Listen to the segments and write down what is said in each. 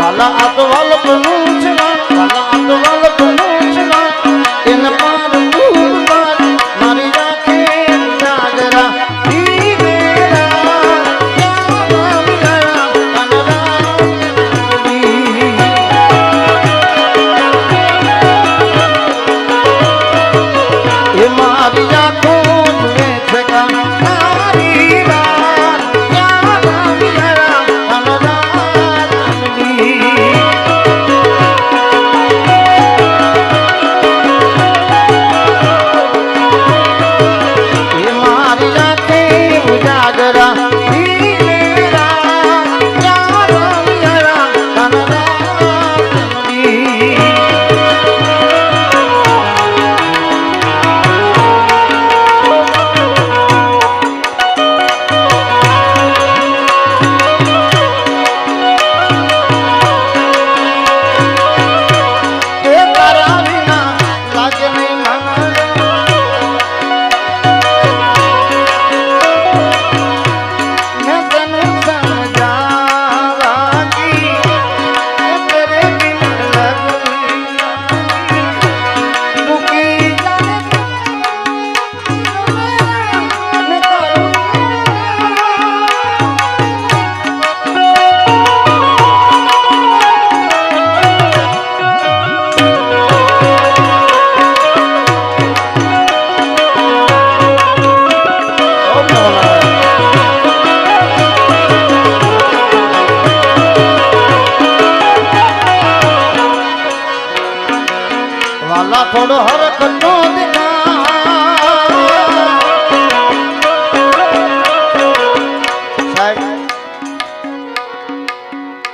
વાલા આ તો વાલકનું છે વાલા આ તો વાલકનું છે એને પાર તું પાર મારી રાખે નાગરા મેરા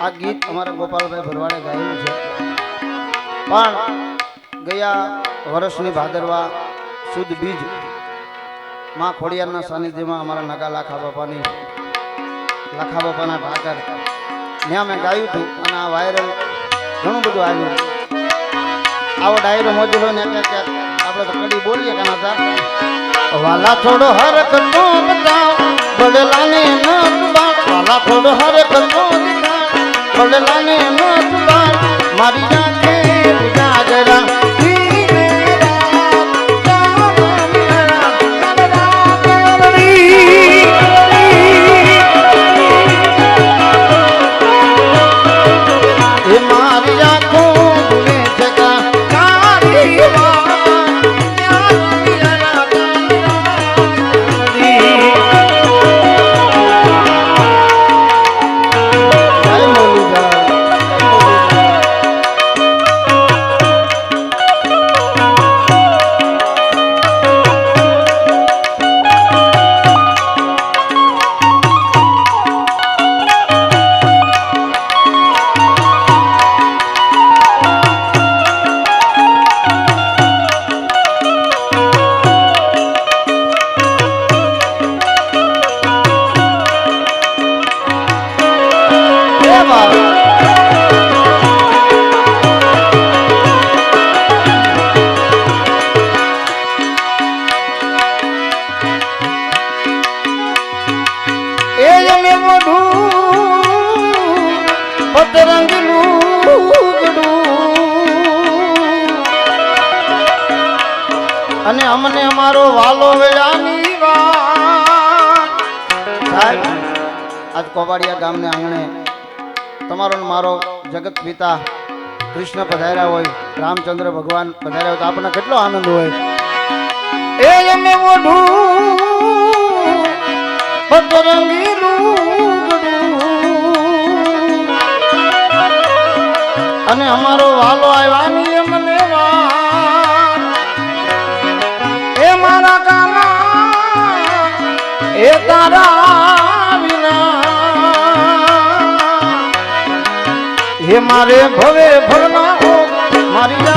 આ ગીત અમારા ગોપાલભાઈ ભરવાડે ગાયું છે. પણ ગયા વર્ષની ભાદરવા બીજમાં ખોડિયારના સાનિધ્યમાં અમારા નગા લાખા બાપાની લાખા બાપાના ભાગર ત્યાં મેં ગાયું હતું અને આ વાયરલ ઘણું બધું આવ્યું. આવો ડાયરો મોજલો ને આપણે તો કડી બોલીએ કે ના તા વાલા થોડો હરક નો બતાવ બડલાને ન તુબા વાલા થોડો હરક નો બતાવ બડલાને ન તુબા મારી જાતે ઉજાગરા એ મોઢું અને અમને અમારો વાલો આજ કોબાડિયા ગામને આંગણે તમારો મારો જગત પિતા કૃષ્ણ પધાર્યા હોય, રામચંદ્ર ભગવાન પધાર્યા હોય, તો આપણને કેટલો આનંદ હોય? એ અમે મોઢું, પતરંગી અને અમારો વાલો આવ્યાની વાત એ મારા કામા એ તારા મારે ભવે ભરના મારી